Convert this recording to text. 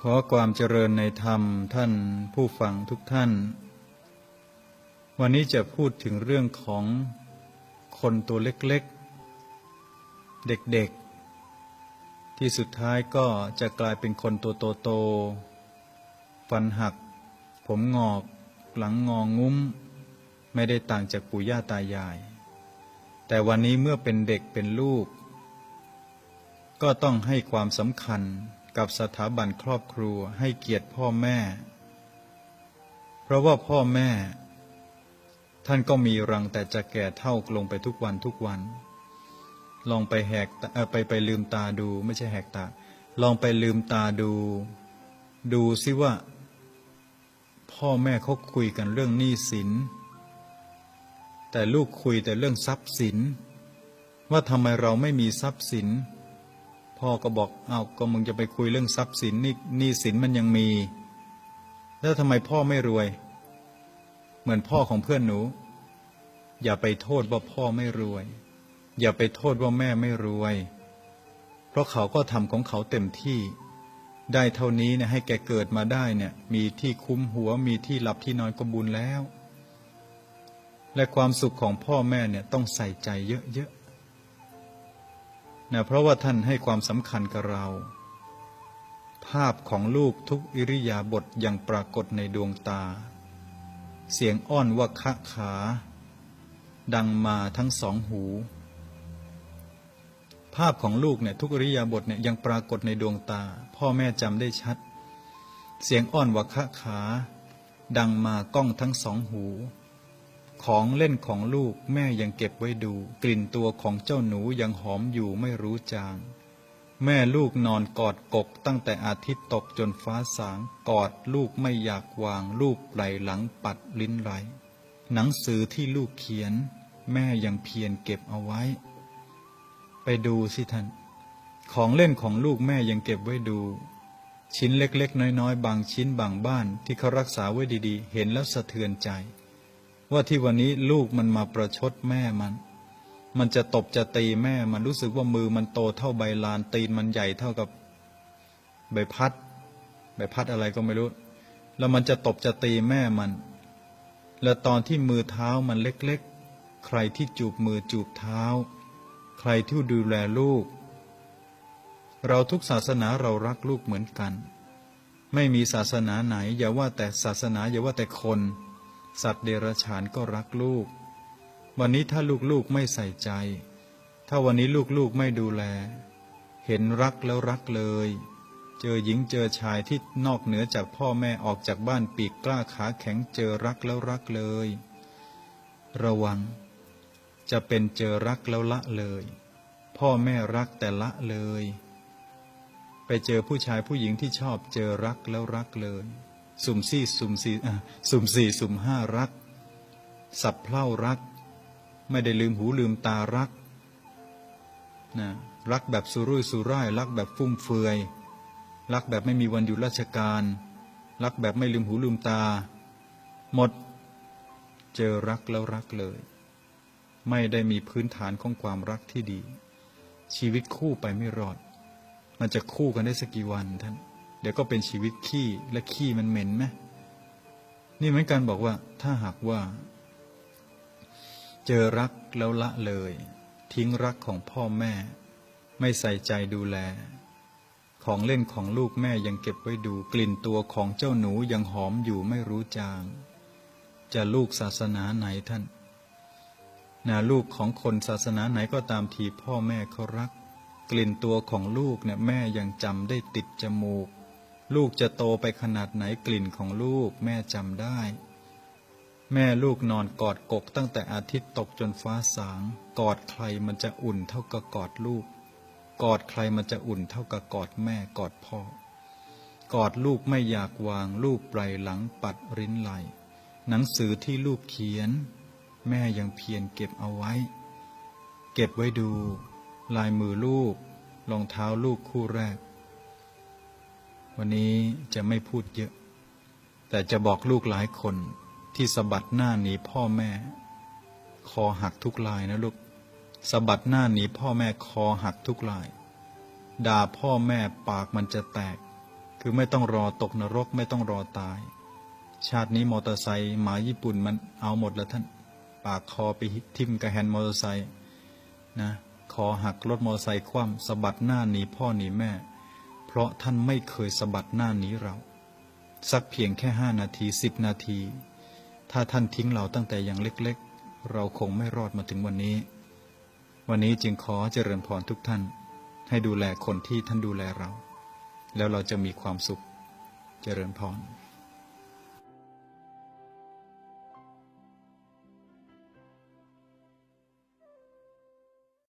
ขอความเจริญในธรรมท่านผู้ฟังทุกท่าน วันนี้จะพูดถึงเรื่องของคนตัวเล็กๆ เด็กๆ ที่สุดท้ายก็จะกลายเป็นคนตัวโตๆฟันหัก ผมงอก หลังงองุ้ม ไม่ได้ต่างจากปู่ย่าตายาย แต่วันนี้เมื่อเป็นเด็กเป็นลูก ก็ต้องให้ความสำคัญ กับสถาบันครอบครัวให้เกียรติพ่อแม่ เพราะว่าพ่อแม่ ท่านก็มีรังแต่จะแก่เท่าลงไปทุกวันทุกวัน ลองไปแหกตาไปไปลืมตาดูไม่ใช่แหกตา ลองไปลืมตาดู ดูซิว่า พ่อแม่เขาคุยกันเรื่องหนี้สิน แต่ลูกคุยแต่เรื่องทรัพย์สิน ว่าทำไมเราไม่มีทรัพย์สิน พ่อก็บอกเอา้าก็มึงจะไปคุยเรื่องทรัพย์สินนี่นี้สินมันยังมี แล้วทำไมพ่อไม่รวย เหมือนพ่อของเพื่อนหนู อย่าไปโทษว่าพ่อไม่รวย อย่าไปโทษว่าแม่ไม่รวย เพราะเขาก็ทำของเขาเต็มที่ ได้เท่านี้เนี่ยให้แกเกิดมาได้เนี่ย มีที่คุ้มหัวมีที่หลับที่นอนก็บุญแล้ว และความสุขของพ่อแม่เนี่ยต้องใส่ใจเยอะๆ นะเพราะว่าท่านให้ความสำคัญกับเรา ภาพของลูกทุกอิริยาบถยังปรากฏในดวงตา เสียงอ้อนว่าคะขา ดังมาทั้งสองหู ภาพของลูกเนี่ยทุกอิริยาบถเนี่ยยังปรากฏในดวงตา พ่อแม่จำได้ชัด เสียงอ้อนว่าคะขา ดังมากล้องทั้งสองหู ของเล่นของลูกแม่ยังเก็บไว้ดู กลิ่นตัวของเจ้าหนูยังหอมอยู่ไม่รู้จาง แม่ลูกนอนกอดกกตั้งแต่อาทิตย์ตกจนฟ้าสาง กอดลูกไม่อยากวาง ลูกไหลหลังปัดลิ้นไหล หนังสือที่ลูกเขียน แม่ยังเพียรเก็บเอาไว้ ไปดูสิท่าน ของเล่นของลูกแม่ยังเก็บไว้ดูชิ้นเล็กๆ น้อยๆ บางชิ้นบางบ้านที่เขารักษาไว้ดีๆ เห็นแล้วสะเทือนใจ ว่าที่วันนี้ลูกมันมาประชดแม่มัน มันจะตบจะตีแม่มันรู้สึกว่ามือมันโตเท่าใบลานตีนมันใหญ่เท่ากับใบพัด ใบพัดอะไรก็ไม่รู้ แล้วมันจะตบจะตีแม่มัน แล้วตอนที่มือเท้ามันเล็กๆ ใครที่จูบมือจูบเท้า ใครที่ดูแลลูก เราทุกศาสนาเรารักลูกเหมือนกัน ไม่มีศาสนาไหน อย่าว่าแต่ศาสนาอย่าว่าแต่คน สัตว์เดรัจฉานก็รักลูก วันนี้ถ้าลูกๆไม่ใส่ใจ ถ้าวันนี้ลูกๆไม่ดูแล เห็นรักแล้วรักเลย เจอหญิงเจอชายที่นอกเหนือจากพ่อแม่ออกจากบ้านปีกกล้าขาแข็งเจอรักแล้วรักเลย ระวัง จะเป็นเจอรักแล้วละเลย พ่อแม่รักแต่ละเลย ไปเจอผู้ชายผู้หญิงที่ชอบเจอรักแล้วรักเลย สุ่มสี่สุ่มสี่อะสุ่มสี่สุ่มห้ารัก สับเพล่ารัก ไม่ได้ลืมหูลืมตารักนะรักแบบสุรุ่ยสุร่าย รักแบบฟุ่มเฟือย รักแบบไม่มีวันหยุดราชการ รักแบบไม่ลืมหูลืมตา หมด เจอรักแล้วรักเลย ไม่ได้มีพื้นฐานของความรักที่ดี ชีวิตคู่ไปไม่รอด มันจะคู่กันได้สักกี่วันท่าน ดี๋ยวก็เป็นชีวิตขี้และขี้มันเหม็นไหมนี่เหมือนกันบอกว่า ถ้าหากว่า เจอรักแล้วละเลย ทิ้งรักของพ่อแม่ ไม่ใส่ใจดูแล ของเล่นของลูกแม่ยังเก็บไว้ดู กลิ่นตัวของเจ้าหนูยังหอมอยู่ไม่รู้จาง จะลูกศาสนาไหนท่านนะลูกของคนศาสนาไหนก็ตามทีพ่อแม่เขารัก กลิ่นตัวของลูกเนี่ยแม่ยังจำได้ติดจมูก ลูกจะโตไปขนาดไหนกลิ่นของลูกแม่จำได้ แม่ลูกนอนกอดกกตั้งแต่อาทิตย์ตกจนฟ้าสาง กอดใครมันจะอุ่นเท่ากับกอดลูก กอดใครมันจะอุ่นเท่ากับกอดแม่กอดพ่อ กอดลูกไม่อยากวางลูกปลายหลังปัดริ้นไหล หนังสือที่ลูกเขียน แม่ยังเพียรเก็บเอาไว้ เก็บไว้ดู ลายมือลูกรองเท้าลูกคู่แรก วันนี้จะไม่พูดเยอะ แต่จะบอกลูกหลายคนที่สะบัดหน้าหนีพ่อแม่ คอหักทุกลายนะลูกสะบัดหน้าหนีพ่อแม่คอหักทุกลาย ด่าพ่อแม่ปากมันจะแตก คือไม่ต้องรอตกนรกไม่ต้องรอตาย ชาตินี้มอเตอร์ไซค์หมาญี่ปุ่นมันเอาหมดแล้วท่าน ปากคอไปทิ่มกับแฮนมอเตอร์ไซค์นะคอหักรถมอเตอร์ไซค์คว่ำสะบัดหน้าหนีพ่อหนีแม่ ราะท่านไม่เคยสะบัดหน้านี้เรา สักเพียงแค่ห้านาทีสิบนาที ถ้าท่านทิ้งเราตั้งแต่ยังเล็กๆ เราคงไม่รอดมาถึงวันนี้ วันนี้จึงขอเจริญพรทุกท่าน ให้ดูแลคนที่ท่านดูแลเรา แล้วเราจะมีความสุข เจริญพร